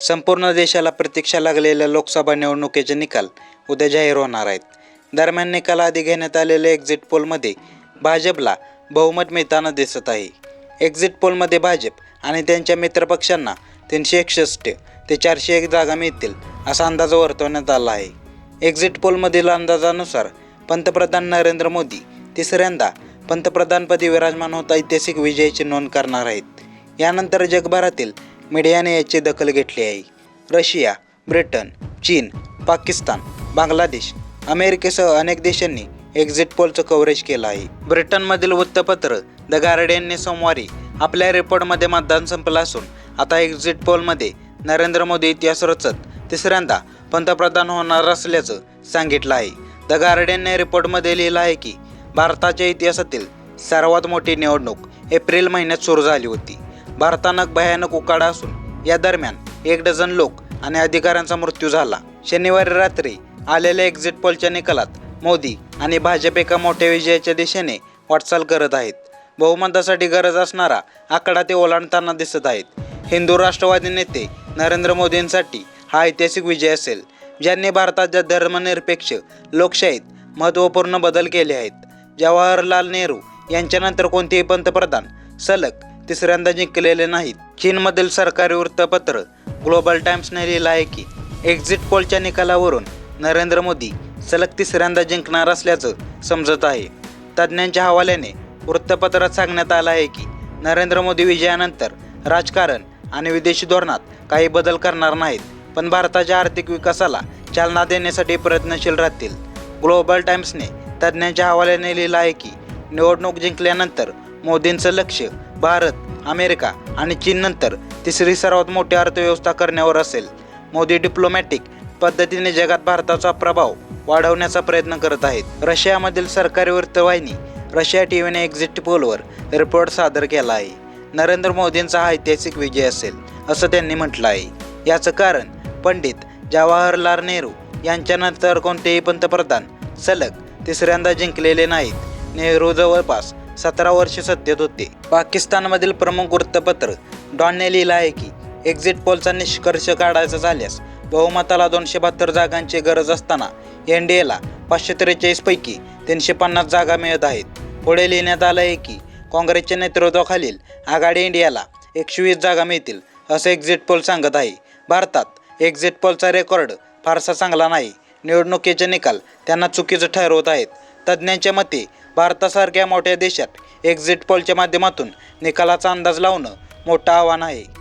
संपूर्ण देशाला प्रतीक्षा लागलेल्या लोकसभा निवडणुकीचे निकाल उद्या जाहीर होणार आहेत. दरम्यान निकालाआधी घेण्यात आलेल्या एक्झिट पोलमध्ये भाजपला बहुमत मिळताना दिसत आहे. एक्झिट पोलमध्ये भाजप आणि त्यांच्या मित्रपक्षांना तीनशे एकसष्ट ते चारशे एक जागा मिळतील असा अंदाज वर्तवण्यात आला आहे. एक्झिट पोलमधील अंदाजानुसार पंतप्रधान नरेंद्र मोदी तिसऱ्यांदा पंतप्रधानपदी विराजमान होत ऐतिहासिक विजयाची नोंद करणार आहेत. यानंतर जगभरातील मीडियाने याची दखल घेतली आहे. रशिया ब्रिटन चीन पाकिस्तान बांगलादेश अमेरिकेसह अनेक देशांनी एक्झिट पोलचं कव्हरेज केलं आहे. ब्रिटनमधील वृत्तपत्र द गार्डियनने सोमवारी आपल्या रिपोर्टमध्ये मतदान संपलं असून आता एक्झिट पोलमध्ये नरेंद्र मोदी इतिहास रचत तिसऱ्यांदा पंतप्रधान होणार असल्याचं सांगितलं आहे. द गार्डियनने रिपोर्टमध्ये लिहिलं आहे की भारताच्या इतिहासातील सर्वात मोठी निवडणूक एप्रिल महिन्यात सुरू झाली होती. भारतानं भयानक उकाडा असून या दरम्यान एक डझन लोक आणि अधिकाऱ्यांचा मृत्यू झाला. शनिवारी रात्री आलेल्या एक्झिट पोलच्या निकालात मोदी आणि भाजप एका मोठ्या विजयाच्या दिशेने वाटचाल करत आहेत. बहुमतासाठी गरज असणारा आकडा ते ओलांडताना दिसत आहेत. हिंदू राष्ट्रवादी नेते नरेंद्र मोदींसाठी हा ऐतिहासिक विजय असेल ज्यांनी भारताच्या धर्मनिरपेक्ष लोकशाहीत महत्त्वपूर्ण बदल केले आहेत. जवाहरलाल नेहरू यांच्यानंतर कोणतेही पंतप्रधान सलग तिसऱ्यांदा जिंकलेले नाहीत. चीनमधील सरकारी वृत्तपत्र ग्लोबल टाइम्सने लिहिलं आहे की एक्झिट पोलच्या निकालावरून नरेंद्र मोदी सलग तिसऱ्यांदा जिंकणार असल्याचं समजत आहे. तज्ज्ञांच्या हवाल्याने वृत्तपत्रात सांगण्यात आलं आहे की नरेंद्र मोदी विजयानंतर राजकारण आणि विदेशी धोरणात काही बदल करणार नाहीत पण भारताच्या आर्थिक विकासाला चालना देण्यासाठी प्रयत्नशील राहतील. ग्लोबल टाइम्सने तज्ज्ञांच्या हवाल्याने लिहिलं आहे की निवडणूक जिंकल्यानंतर मोदींचं लक्ष भारत अमेरिका आणि चीननंतर तिसरी सर्वात मोठी अर्थव्यवस्था करण्यावर असेल. मोदी डिप्लोमॅटिक पद्धतीने जगात भारताचा प्रभाव वाढवण्याचा प्रयत्न करत आहेत. रशियामधील सरकारी वृत्तवाहिनी रशिया टी व्हीने एक्झिट पोलवर रिपोर्ट सादर केला आहे. नरेंद्र मोदींचा हा ऐतिहासिक विजय असेल असं त्यांनी म्हटलं आहे. याचं कारण पंडित जवाहरलाल नेहरू यांच्यानंतर कोणतेही पंतप्रधान सलग तिसऱ्यांदा जिंकलेले नाहीत. नेहरू जवळपास सतरा वर्षे सत्तेत होते. पाकिस्तानमधील प्रमुख वृत्तपत्र डॉनने लिहिलं आहे की एक्झिट पोलचा निष्कर्ष काढायचा झाल्यास बहुमताला दोनशे बहात्तर जागांची गरज असताना एन डी एला पाचशे त्रेचाळीसपैकी तीनशे पन्नास जागा मिळत आहेत. पुढे लिहिण्यात आलं आहे की काँग्रेसच्या नेतृत्वाखालील आघाडी इंडियाला एकशे वीस जागा मिळतील असं एक्झिट पोल सांगत आहे. भारतात एक्झिट पोलचा रेकॉर्ड फारसा चांगला नाही. निवडणुकीचे निकाल त्यांना चुकीचं ठरवत आहेत. तज्ज्ञांच्या मते भारतासारख्या मोठ्या देशात एक्झिट पोलच्या माध्यमातून निकालाचा अंदाज लावणं मोठं आव्हान आहे.